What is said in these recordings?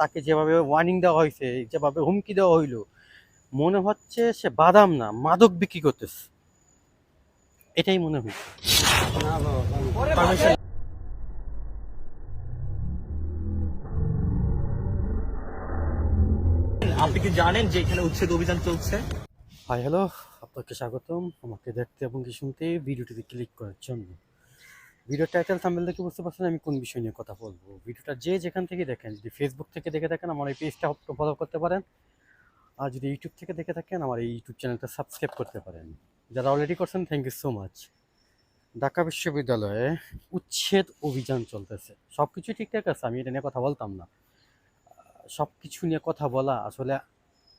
তাকে যেভাবে ওয়ার্নিং দেওয়া হয়েছে যেভাবে হুমকি দেওয়া হইল মনে হচ্ছে সে বাদাম না মাদক বিক্রি করতেছে। এটাই মনে হয়েছে। আপনি কি জানেন যে এখানে উচ্ছেদ অভিযান চলছে? হাই হ্যালো আপনাকে স্বাগতম। আমাকে দেখতে এবং কি শুনতে ভিডিওটিতে ক্লিক করার জন্য। ভিডিও টাইটেল থাম্বেল দেখে বুঝতে পারছেন আমি কোন বিষয় নিয়ে কথা বলব। ভিডিওটা যে যেখান থেকে দেখেন, যদি ফেসবুক থেকে দেখে থাকেন, আমার এই পেজটা ফলো করতে পারেন। আর যদি ইউটিউব থেকে দেখে থাকেন, আমার এই ইউটিউব চ্যানেলটা সাবস্ক্রাইব করতে পারেন। যারা অলরেডি করছেন thank you so much Dhaka বিশ্ববিদ্যালয়ে উচ্ছেদ অভিযান চলতেছে। সব কিছু ঠিকঠাক আছে, আমি এটা নিয়ে কথা বলতাম না। সব কিছু নিয়ে কথা বলা আসলে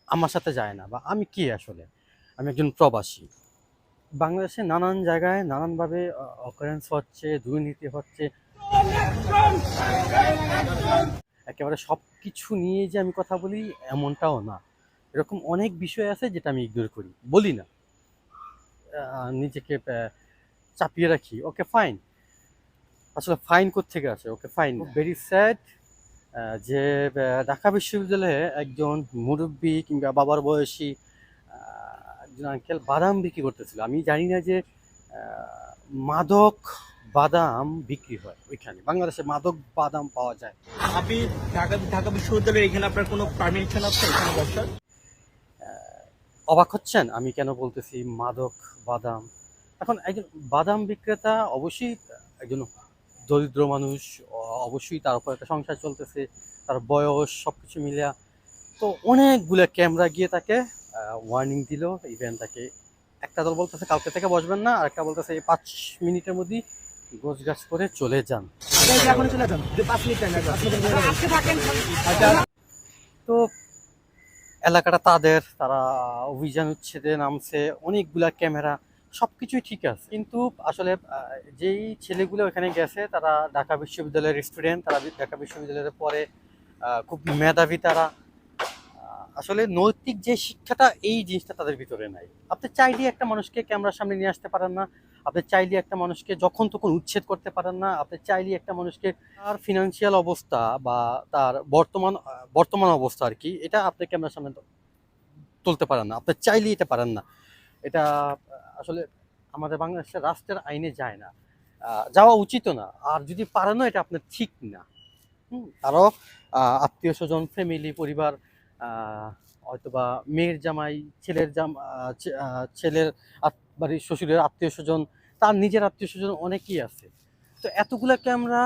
আমার সাথে যায় না, বা আমি কি আসলে? আমি একজন প্রবাসী। বাংলাদেশে নানান জায়গায় নানানভাবে অকারেন্স হচ্ছে দুর্নীতি হচ্ছে। একেবারে সব কিছু নিয়ে যে আমি কথা বলি এমনটাও না। এরকম অনেক বিষয় আছে যেটা আমি ইগনোর করি। বলি না। নিজেকে চাপিয়ে রাখি। ওকে ফাইন আসলে ফাইন থেকে আসে? ওকে ফাইন ভেরি স্যাড যে ঢাকা বিশ্ববিদ্যালয়ে একজন মুরব্বী কিংবা বাবার বয়সী একজন আঙ্কেল বাদাম বিক্রি করতেছিল। আমি জানি না যে মাদক বাদাম বিক্রি হয় ওইখানে। বাংলাদেশে মাদক বাদাম পাওয়া যায়। আপনি ঢাকা ঢাকা বিশ্ববিদ্যালয়ের এখানে আপনার কোনো পারমিশন আছে এখানে অবাক হচ্ছেন? আমি কেন বলতেছি মাদক বাদাম? এখন একজন বাদাম বিক্রেতা অবশ্যই একজন দরিদ্র মানুষ অবশ্যই তার উপর একটা সংসার চলতেছে তার বয়স সব কিছু মিলিয়া। তো অনেকগুলো ক্যামেরা গিয়ে তাকে ওয়ার্নিং দিল ইভেন তাকে। একটা দল বলতেছে কালকে থেকে বসবেন না আর একটা বলতেছে এই পাঁচ মিনিটের মধ্যেই গোছ গাছ করে চলে যান। চলে যান তো এলাকাটা তাদের তারা অভিযান উচ্ছেদে নামছে অনেকগুলা ক্যামেরা সব কিছুই ঠিক আছে। কিন্তু আসলে যেই ছেলেগুলো ওখানে গেছে তারা ঢাকা বিশ্ববিদ্যালয়ের স্টুডেন্ট তারা ঢাকা বিশ্ববিদ্যালয়ের পরে খুব মেধাবী তারা। আসলে নৈতিক যে শিক্ষাটা, এই জিনিসটা তাদের ভিতরে নাই। আপনি চাইলে একটা মানুষকে ক্যামেরার সামনে নিয়ে আসতে পারেন না। আপনি চাইলে একটা মানুষকে যখন তখন উচ্ছেদ করতে পারেন না। আপনি চাইলে একটা মানুষকে তার ফিনান্সিয়াল অবস্থা বা তার বর্তমান বর্তমান অবস্থা আর কি, এটা আপনি ক্যামেরার সামনে তুলতে পারেন না। আপনি চাইলেই এটা পারেন না। এটা, আসলে আমাদের বাংলাদেশের রাষ্ট্রের আইনে যায় না। যাওয়া উচিত না। আর যদি পারেনও এটা আপনার ঠিক না। আরও আত্মীয় স্বজন ফ্যামিলি পরিবার হয়তোবা মেয়ের জামাই, ছেলের জাম ছেলের বাড়ির শ্বশুরের আত্মীয় স্বজন, তার নিজের আত্মীয় স্বজন অনেকেই আছে। তো এতগুলা ক্যামেরা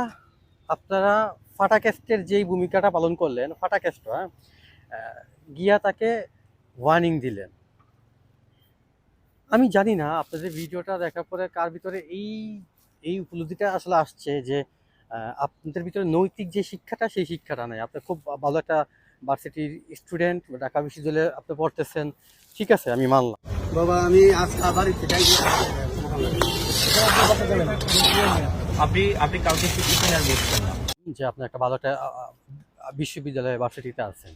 আপনারা ফাটাক্যাস্টের যেই ভূমিকাটা পালন করলেন, ফাটাক্যাস্ট হ্যাঁ গিয়া তাকে ওয়ার্নিং দিলেন। আমি জানি না আপনাদের ভিডিওটা দেখার পরে কার ভিতরে এই এই উপলব্ধিটা আসলে আসছে যে আপনাদের ভিতরে নৈতিক যে শিক্ষাটা, সেই শিক্ষাটা নেই। আপনার খুব ভালো একটা ভার্সিটির স্টুডেন্ট ঢাকা বিশ্ববিদ্যালয়ে আপনি পড়তেছেন ঠিক আছে আমি মানলাম। বাবা আমি আজ খাবার আপনি আপনি কাউকে শিক্ষিত আর বলছেন না। যে আপনি একটা ভালো একটা বিশ্ববিদ্যালয়ে ভার্সিটিতে আছেন।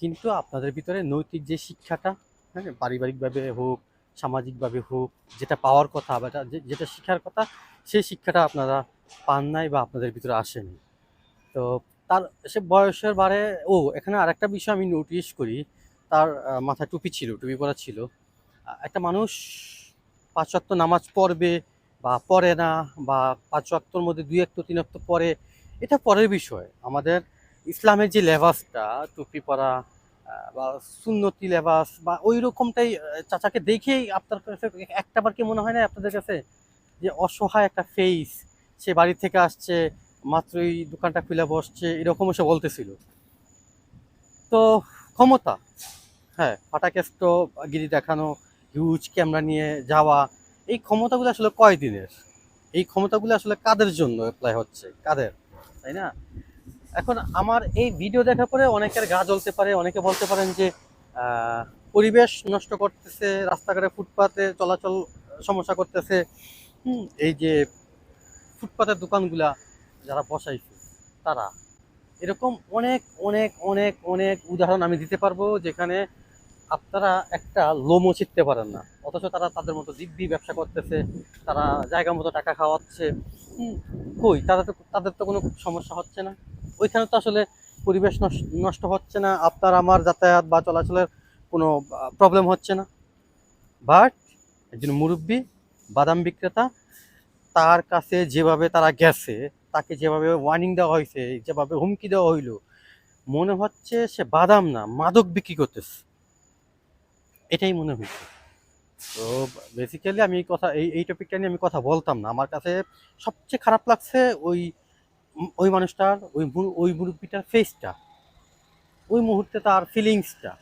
কিন্তু আপনাদের ভিতরে নৈতিক যে শিক্ষাটা হ্যাঁ পারিবারিকভাবে হোক সামাজিকভাবে হোক যেটা পাওয়ার কথা বা যে- যেটা শিক্ষার কথা সেই শিক্ষাটা আপনারা পান নাই বা আপনাদের ভিতরে আসেনি। তো তার সে বয়সের বারে, ও, এখানে আরেকটা বিষয় আমি নোটিশ করি, তার মাথায় টুপি ছিল, টুপি পরা ছিল। একটা মানুষ পাঁচ ওয়াক্ত নামাজ পড়বে বা পড়ে না, বা পাঁচ ওয়াক্তর মধ্যে দুই একটা তিন ওয়াক্ত পরে এটা পরের বিষয়। আমাদের ইসলামের যে লেবাসটা, টুপি পরা বা সুন্নতি লেবাস, বা ওই রকমটাই চাচাকে দেখেই আপনার কাছে একটাবার কি মনে হয় না আপনাদের কাছে? যে অসহায় একটা ফেস সে বাড়ি থেকে আসছে মাত্রই দোকানটা খুলে বসছে, এরকম সে বলতেছিল। তো ক্ষমতা হ্যাঁ ফাটাকেস্ট গিরি দেখানো হিউজ ক্যামেরা নিয়ে যাওয়া, এই ক্ষমতাগুলো আসলে কয় দিনের এই ক্ষমতাগুলো আসলে কাদের জন্য অ্যাপ্লাই হচ্ছে? কাদের? তাই না? এখন আমার এই ভিডিও দেখার পরে অনেকের গা জ্বলতে পারে, অনেকে বলতে পারেন যে পরিবেশ নষ্ট করতেছে, রাস্তাঘাটে ফুটপাতে চলাচল সমস্যা করতেছে। এই যে ফুটপাতের দোকানগুলা যারা বসাইছে, তারা। এরকম অনেক অনেক অনেক অনেক উদাহরণ আমি দিতে পারব যেখানে আপনারা একটা লোমও চিনতে পারেন না। অথচ তারা তাদের মতো দিব্যি ব্যবসা করতেছে, তারা জায়গা মতো টাকা খাওয়াচ্ছে। কই? তাদের তো তাদের তো কোনো সমস্যা হচ্ছে না। ওইখানে তো আসলে পরিবেশ নষ্ট হচ্ছে না, আপনার আমার যাতায়াত বা চলাচলের কোনো প্রবলেম হচ্ছে না। বাট একজন মুরব্বী, বাদাম বিক্রেতা, তার কাছে যেভাবে তারা গেছে তাকে যেভাবে ওয়ার্নিং দেওয়া হয়েছে, যেভাবে হুমকি দেওয়া হইল, মনে হচ্ছে সে বাদাম না, মাদক বিক্রি করতেছে। এটাই মনে হয়েছে তো বেসিক্যালি আমি কথা, এই এই টপিকটা নিয়ে আমি কথা বলতাম না। আমার কাছে সবচেয়ে খারাপ লাগছে ওই ওই মানুষটার, ওই ওই মুরব্বীটার ফেসটা ওই মুহূর্তে তার ফিলিংসটা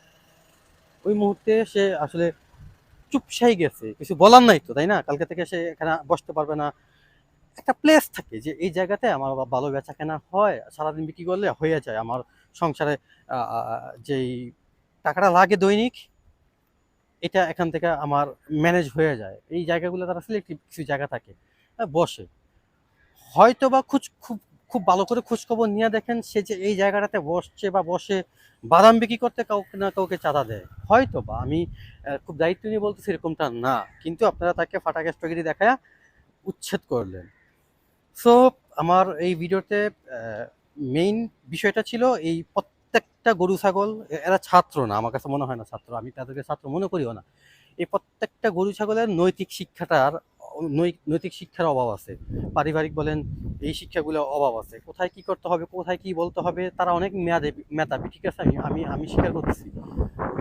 ওই মুহূর্তে সে আসলে চুপসাই গেছে। কিছু বলার নাই তো, তাই না? কালকে থেকে সে এখানে বসতে পারবে না। একটা প্লেস থাকে যে এই জায়গাতে আমার ভালো বেচা কেনা হয়, সারাদিন বিক্রি করলে হয়ে যায়। আমার সংসারে যেই টাকাটা লাগে দৈনিক, এটা এখান থেকে আমার ম্যানেজ হয়ে যায়। এই জায়গাগুলো তারা সিলেক্টিভ কিছু জায়গা থাকে বসে। হয়তো বা খুঁজ, খুব খুব ভালো করে খোঁজখবর নিয়ে দেখেন সে যে এই জায়গাটাতে বসছে বা বসে বাদাম বিক্রি করতে কাউকে না কাউকে চাঁদা দেয়। হয়তো বা আমি খুব দায়িত্ব নিয়ে বলতেছি এরকমটা না। কিন্তু আপনারা তাকে ফাটাকে স্টগিরি দেখায় উচ্ছেদ করলেন। সো আমার এই ভিডিওতে মেইন বিষয়টা ছিল এই প্রত্যেকটা গরু, ছাগল এরা ছাত্র না, আমার কাছে মনে হয় না ছাত্র, আমি তাদেরকে ছাত্র মনে করিও না। এই প্রত্যেকটা গরু, ছাগলের নৈতিক শিক্ষাটার নৈতিক শিক্ষার অভাব আছে। পারিবারিক বলেন, এই শিক্ষাগুলো অভাব আছে। কোথায় কি করতে হবে, কোথায় কি বলতে হবে, তারা অনেক মেয়াদে, মেধাবী, ঠিক আছে? আমি আমি আমি স্বীকার করতেছি।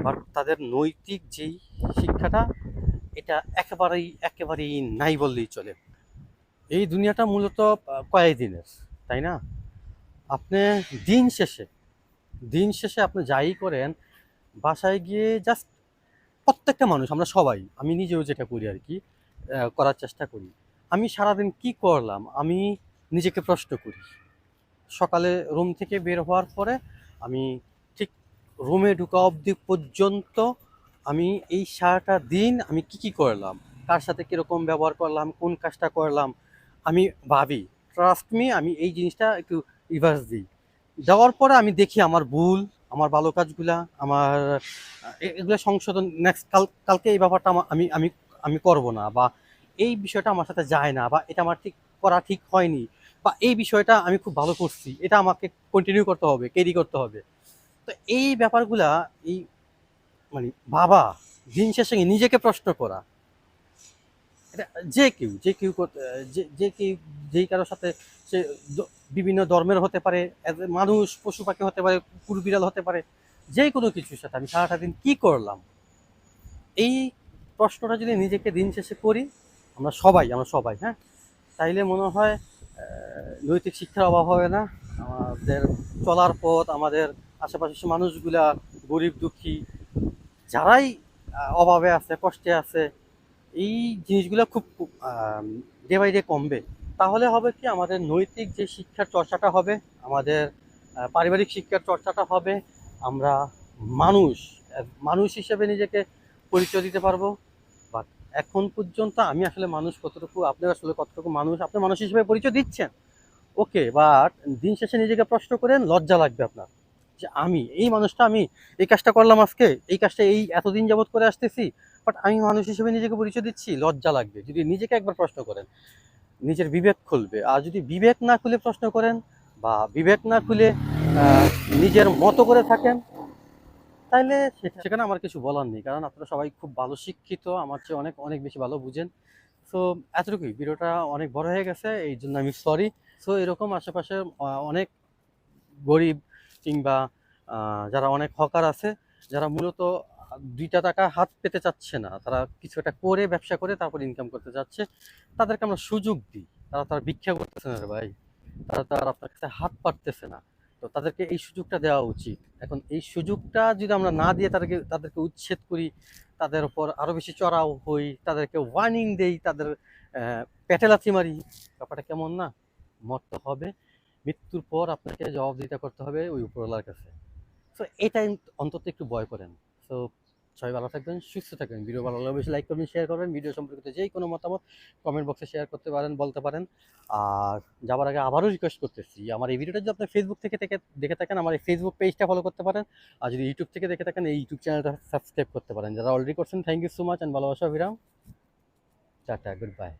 বাট তাদের নৈতিক যেই শিক্ষাটা, এটা একেবারেই একেবারেই নাই বললেই চলে। এই দুনিয়াটা মূলত কয়েকদিনের তাই না? আপনি দিন শেষে দিন শেষে আপনি যাই করেন, বাসায় গিয়ে জাস্ট প্রত্যেকটা মানুষ, আমরা সবাই, আমি নিজেও যেটা করি আর কি করার চেষ্টা করি। আমি সারাদিন কি করলাম? আমি নিজেকে প্রশ্ন করি। সকালে রুম থেকে বের হওয়ার পরে আমি ঠিক রুমে ঢুকা অবধি পর্যন্ত আমি এই সারাটা দিন আমি কি কি করলাম? কার সাথে কীরকম ব্যবহার করলাম? কোন কাজটা করলাম? আমি ভাবি ট্রাস্ট মি আমি এই জিনিসটা একটু রিভার্স দিই। দেওয়ার পরে আমি দেখি আমার ভুল, আমার ভালো কাজগুলা, আমার এগুলো সংশোধন নেক্সট কাল, কালকে এই ব্যাপারটা আমি আমি আমি করব না বা এই বিষয়টা আমার সাথে যায় না বা এটা আমার ঠিক করা ঠিক হয়নি বা এই বিষয়টা আমি খুব ভালো করছি, এটা আমাকে কন্টিনিউ করতে হবে ক্যারি করতে হবে। তো এই ব্যাপারগুলা, এই মানে বাবা দিন শেষে নিজেকে প্রশ্ন করা এটা যে কেউ যে কেউ যে কেউ, যেই কারোর সাথে সে বিভিন্ন ধর্মের হতে পারে মানুষ, পশু পাখি হতে পারে, কুকুর, বিড়াল হতে পারে, যে কোনো কিছুর সাথে আমি সারাটা দিন কী করলাম? এই প্রশ্নটা যদি নিজেকে দিন শেষে করি, আমরা সবাই আমরা সবাই হ্যাঁ? তাইলে মনে হয় নৈতিক শিক্ষার অভাব হবে না। আমাদের চলার পথ, আমাদের আশেপাশের মানুষগুলা গরিব, দুঃখী, যারাই অভাবে আছে, কষ্টে আছে এই জিনিসগুলো খুব ডে বাই ডে কমবে। তাহলে হবে কি, আমাদের নৈতিক যে শিক্ষার চর্চাটা হবে, আমাদের পারিবারিক শিক্ষার চর্চাটা হবে, আমরা মানুষ মানুষ হিসেবে নিজেকে পরিচয় দিতে পারব। বাট এখন পর্যন্ত আমি আসলে মানুষ কতটুকু আপনি আসলে কতটুকু মানুষ, আপনি মানুষ হিসেবে পরিচয় দিচ্ছেন? ওকে, বাট দিন শেষে নিজেকে প্রশ্ন করেন, লজ্জা লাগবে আপনার। যে আমি, এই মানুষটা আমি, এই কাজটা করলাম আজকে, এই কাজটা এই এতদিন যাবত করে আসতেছি বাট আমি মানুষ হিসেবে নিজেকে পরিচয় দিচ্ছি, লজ্জা লাগবে। যদি নিজেকে একবার প্রশ্ন করেন, নিজের বিবেক খুলবে। আর যদি বিবেক না খুলে প্রশ্ন করেন বা বিবেক না খুলে নিজের মতো করে থাকেন সেটা- সেখানে আমার কিছু বলার নেই। কারণ আপনারা সবাই খুব ভালো শিক্ষিত, আমার চেয়ে অনেক অনেক বেশি ভালো বুঝেন। সো এতটুকুই। ভিডিওটা অনেক বড় হয়ে গেছে, এই জন্য আমি সরি সো এরকম আশেপাশে অনেক গরিব কিংবা যারা অনেক হকার আছে, যারা মূলত দুইটা টাকা হাত পেতে চাচ্ছে না। তারা কিছু একটা করে ব্যবসা করে তারপর ইনকাম করতে চাচ্ছে। তাদেরকে আমরা সুযোগ দিই। তারা তারা ভিক্ষা করতেছে না ভাই। তারা তার আপনার কাছে হাত পারতেছে না। তো তাদেরকে এই সুযোগটা দেওয়া উচিত। এখন এই সুযোগটা যদি আমরা না দিয়ে তাদেরকে তাদেরকে উচ্ছেদ করি, তাদের ওপর আরও বেশি চড়াও হই, তাদেরকে ওয়ার্নিং দেই, তাদের লাথি মারি, ব্যাপারটা কেমন না? মরতে হবে। মৃত্যুর পর আপনাকে জবাবদিহিতা করতে হবে ওই উপরওয়ালার কাছে। সো এটা অন্তত একটু ভয় করেন। সো সবাই ভালো থাকবেন, সুস্থ থাকবেন। ভিডিও ভালো লাগলে বেশি লাইক করবেন শেয়ার করবেন। ভিডিও সম্পর্কিত যেই কোনো মতামত কমেন্ট বক্সে শেয়ার করতে পারেন, বলতে পারেন। আর যাবার আগে আবারও রিকোয়েস্ট করতেছি, আমার এই ভিডিওটা যদি আপনি ফেসবুক থেকে দেখে থাকেন, আমার এই ফেসবুক পেজটা ফলো করতে পারেন। আর যদি ইউটিউব থেকে দেখে থাকেন, এই ইউটিউব চ্যানেলটা সাবস্ক্রাইব করতে পারেন। যারা অলরেডি করছেন thank you so much and ভালোবাসা বিরাম টাটা গুড বাই